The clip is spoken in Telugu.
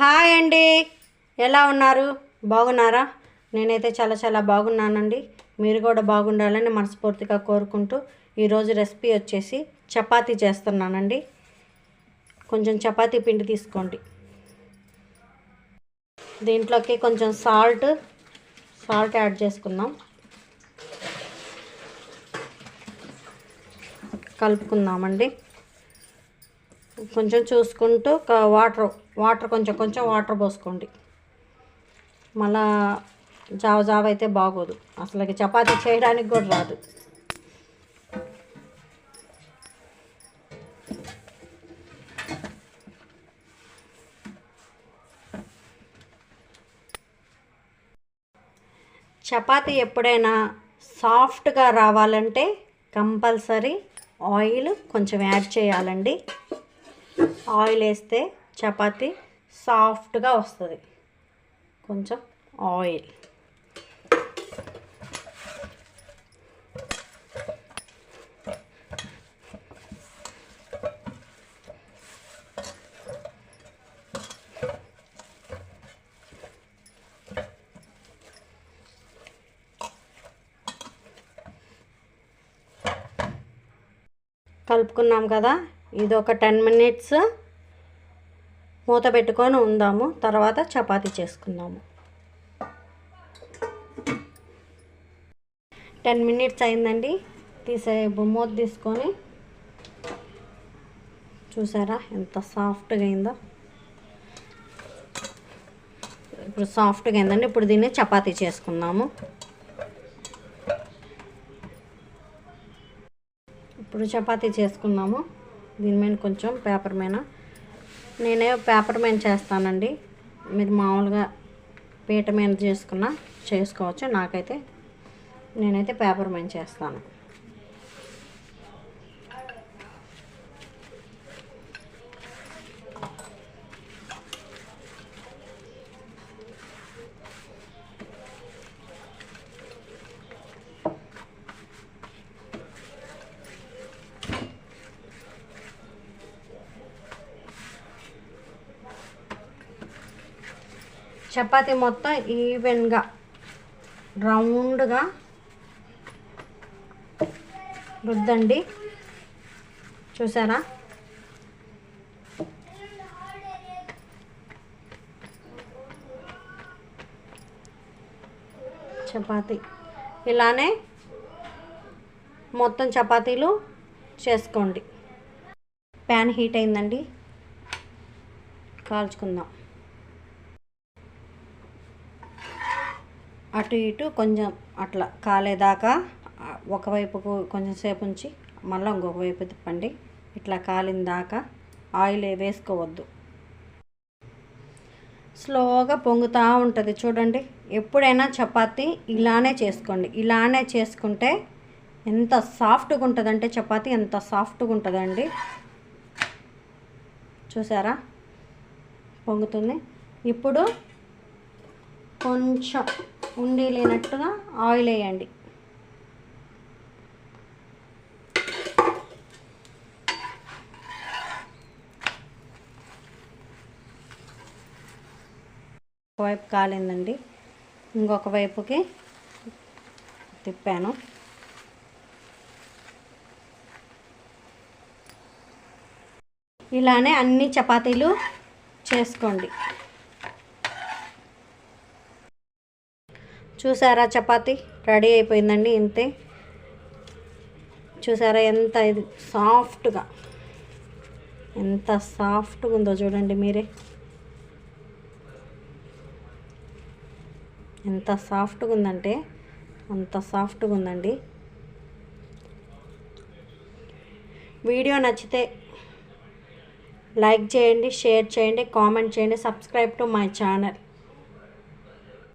హాయ్ అండి. ఎలా ఉన్నారు? బాగున్నారా? నేనైతే చాలా చాలా బాగున్నానండి. మీరు కూడా బాగుండాలని మనస్ఫూర్తిగా కోరుకుంటూ ఈరోజు రెసిపీ వచ్చేసి చపాతీ చేస్తున్నానండి. కొంచెం చపాతీ పిండి తీసుకోండి. దీంట్లోకి కొంచెం సాల్ట్ సాల్ట్ యాడ్ చేసుకుందాం. కలుపుకుందామండి. కొంచెం చూసుకుంటూ వాటర్ వాటర్ కొంచెం కొంచెం వాటర్ పోసుకోండి. మళ్ళా జావ జావ అయితే బాగోదు. అసలు చపాతీ చేయడానికి కూడా రాదు. చపాతీ ఎప్పుడైనా సాఫ్ట్గా రావాలంటే కంపల్సరీ ఆయిల్ కొంచెం యాడ్ చేయాలండి. ఆయిల్ వేస్తే చపాతి సాఫ్ట్గా వస్తుంది. కొంచెం ఆయిల్. కలుపుకున్నాం కదా? ఇది ఒక టెన్ మినిట్స్ మూత పెట్టుకొని ఉందాము. తర్వాత చపాతీ చేసుకుందాము. టెన్ మినిట్స్ అయిందండి. తీసే మూత తీసుకొని చూసారా ఎంత సాఫ్ట్గా అయిందో. ఇప్పుడు సాఫ్ట్గా అయిందండి. ఇప్పుడు దీన్ని చపాతీ చేసుకుందాము. ఇప్పుడు చపాతీ చేసుకున్నాము దీని మీద కొంచెం పేపర్ మీద. నేనే పేపర్ మీద చేస్తానండి. మీరు మామూలుగా పీట మీద చేసుకున్న చేసుకోవచ్చు. నాకైతే నేనైతే పేపర్ మీద చేస్తాను. చపాతీ మొత్తం ఈవెన్గా రౌండ్గా రుద్దండి. చూసారా? చపాతీ. ఇలానే మొత్తం చపాతీలు చేసుకోండి. ప్యాన్ హీట్ అయిందండి. కాల్చుకుందాం. అటు ఇటు కొంచెం అట్లా కాలేదాకా ఒకవైపుకు కొంచెం సేపు ఉంచి మళ్ళీ ఇంకొక వైపు తిప్పండి. ఇట్లా కాలిన దాకా ఆయిల్ వేసుకోవద్దు. స్లోగా పొంగుతూ ఉంటుంది చూడండి. ఎప్పుడైనా చపాతి ఇలానే చేసుకోండి. ఇలానే చేసుకుంటే ఎంత సాఫ్ట్గా ఉంటుందంటే చపాతి ఎంత సాఫ్ట్గా ఉంటుందండి. చూసారా? పొంగుతుంది. ఇప్పుడు కొంచెం ఉండి లేనట్టుగా ఆయిల్ వేయండి. ఒకవైపు కాలిందండి. ఇంకొక వైపుకి తిప్పాను. ఇలానే అన్ని చపాతీలు చేసుకోండి. చూసారా చపాతీ? రెడీ అయిపోయిందండి ఇంతే. చూసారా ఎంత ఇది? సాఫ్ట్గా. ఎంత సాఫ్ట్గా ఉందో చూడండి మీరే. ఎంత సాఫ్ట్గా ఉందంటే అంత సాఫ్ట్గా ఉందండి. వీడియో నచ్చితే లైక్ చేయండి షేర్ చేయండి కామెంట్ చేయండి సబ్స్క్రైబ్ టు మై ఛానల్.